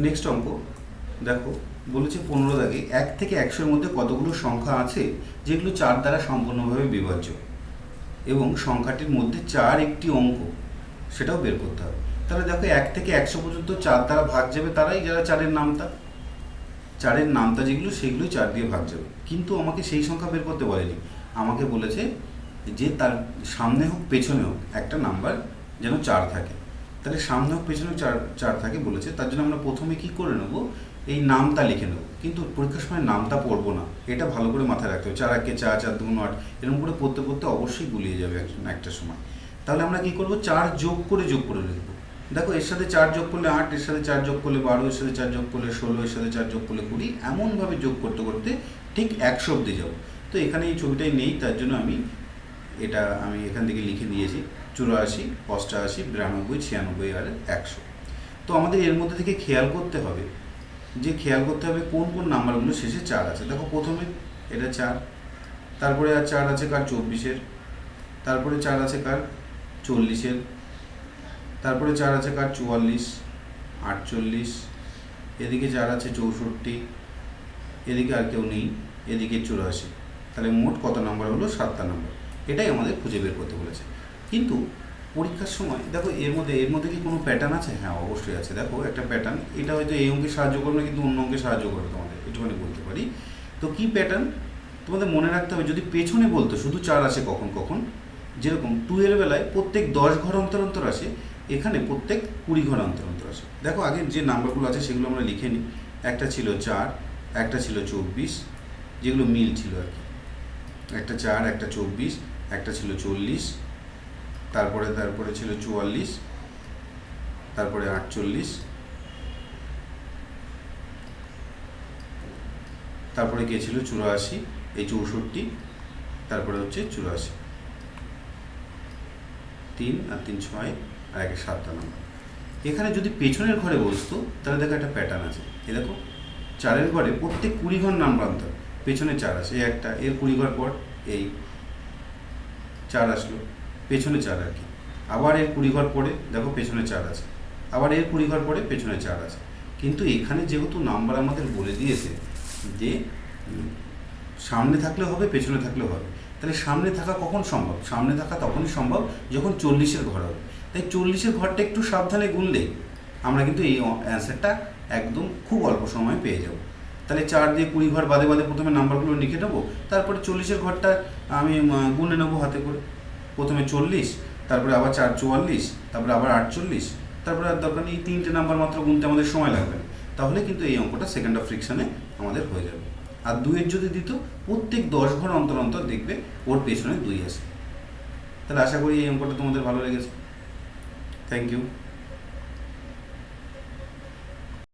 Next অঙ্ক। দেখো, বলেছে পনেরো দাগে এক থেকে একশোর মধ্যে কতগুলো সংখ্যা আছে যেগুলো চার দ্বারা সম্পূর্ণভাবে বিভাজ্য? এবং সংখ্যাটির মধ্যে চার একটি অঙ্ক, সেটাও বের করতে হবে। তাহলে দেখো, এক থেকে একশো পর্যন্ত চার দ্বারা ভাগ যাবে তারাই, যারা চারের নামতা। চারের নামতা যেগুলো সেগুলো চার দিয়ে ভাগ যাবে। কিন্তু আমাকে সেই সংখ্যা বের করতে বলেনি। আমাকে বলেছে যে তার সামনে হোক, পেছনে হোক, একটা নাম্বার যেন চার থাকে। তাহলে সামনে হোক, পেছনে চার চার থাকে বলেছে। তার জন্য আমরা প্রথমে কি করে নেব? এই নামটা লিখে নেব। কিন্তু পরীক্ষার সময় নামটা পড়ব না। এটা ভালো করে মাথায় রাখতে হবে। চার একে চার চার দুগুণ আট, এরকম করে পড়তে পড়তে অবশ্যই গুলিয়ে যাবে একজন একটা সময়। তাহলে আমরা কি করব? চার যোগ করে যোগ করে লিখব। দেখো, এর সাথে চার যোগ করলে আট, এর সাথে চার যোগ করলে বারো, এর সাথে চার যোগ করলে ষোলো, এর সাথে চার যোগ করলে কুড়ি, এমনভাবে যোগ করতে করতে ঠিক একশো অব্দি যাব। তো এখানে এই ছবিটাই নেই, তার জন্য আমি এটা আমি এখান থেকে লিখে দিয়েছি। চুরাশি অষ্টআশি বিরানব্বই, ছিয়ানব্বই আর একশো। তো আমাদের এর মধ্যে থেকে খেয়াল করতে হবে যে খেয়াল করতে হবে কোন কোন নাম্বারগুলো শেষে চার আছে। দেখো প্রথমে এটা চার, তারপরে আর চার আছে কার চব্বিশের, তারপরে চার আছে কার চল্লিশের, তারপরে চার আছে কার চুয়াল্লিশ, আটচল্লিশ, এদিকে চার আছে চৌষট্টি, এদিকে আর কেউ নেই, এদিকে চুরাশি। তাহলে মোট কত নাম্বার হলো? সাতটা নাম্বার। এটাই আমাদের খুঁজে বের করতে বলেছে। কিন্তু পরীক্ষার সময়, দেখো এর মধ্যে এর মধ্যে কি কোনো প্যাটার্ন আছে? হ্যাঁ অবশ্যই আছে। দেখো একটা প্যাটার্ন এটা হয়তো এই অঙ্কে সাহায্য করবে কিন্তু অন্য অঙ্কে সাহায্য করবে তোমাদের। এটুখানি বলতে পারি। তো কি প্যাটার্ন তোমাদের মনে রাখতে হবে, যদি পেছনে বলতো, শুধু চার আসে কখন কখন, যেরকম টু এর বেলায় প্রত্যেক দশ ঘর অন্তর অন্তর আসে, এখানে প্রত্যেক কুড়ি ঘর অন্তর অন্তর আসে। দেখো আগে যে নাম্বারগুলো আছে, সেগুলো আমরা লিখে নিই। একটা ছিল চার, একটা ছিল চব্বিশ, যেগুলো মিল ছিল আর কি। একটা চার, একটা চব্বিশ একটা ছিল চল্লিশ, তারপরে তারপরে ছিল চুয়াল্লিশ, তারপরে আটচল্লিশ, তারপরে কে ছিল চুরাশি, এই চৌষট্টি, তারপরে হচ্ছে চুরাশি। তিন আর তিন ছয় আর একে সাতটা নাম্বার। এখানে যদি পেছনের ঘরে বসতো, তাহলে দেখো একটা প্যাটার্ন আছে। এ দেখো, চারের ঘরে প্রত্যেক কুড়ি ঘর নাম্বার অন্তর পেছনে চার এই একটা, এর কুড়ি ঘর পর এই। চার আসলো, পেছনে চার আর কি। আবার এর কুড়ি ঘর পরে, দেখো পেছনে চার আছে। আবার এর কুড়ি ঘর পরে, পেছনে চার আছে। কিন্তু এখানে যেহেতু নাম্বার আমাদের বলে দিয়েছে যে সামনে থাকলে হবে, পেছনে থাকলে হবে। তাহলে সামনে থাকা কখন সম্ভব? সামনে থাকা তখনই সম্ভব যখন চল্লিশের ঘর হবে। তাই চল্লিশের ঘরটা একটু সাবধানে গুনলে আমরা কিন্তু এই অ্যান্সারটা একদম খুব অল্প সময়ে পেয়ে যাব। তাহলে চার দিয়ে কুড়ি ঘর বাদে বাদে প্রথমে নাম্বারগুলো লিখে নেব, তারপরে চল্লিশের ঘরটা আমি গুনে নেব হাতে করে। প্রথমে চল্লিশ, তারপরে আবার চার চুয়াল্লিশ, তারপরে আবার আটচল্লিশ, তারপরে আর দরকার এই তিনটে নাম্বার মাত্র গুনতে আমাদের সময় লাগবে। তাহলে কিন্তু এই অঙ্কটা সেকেন্ড অফ ফ্রিকশানে আমাদের হয়ে যাবে। আর দুইয়ের যদি দিত, প্রত্যেক দশ ঘর অন্তর অন্তর দেখবে ওর পেছনে দুই আসে তাহলে আশা করি এই অঙ্কটা তোমাদের ভালো লেগেছে। Thank you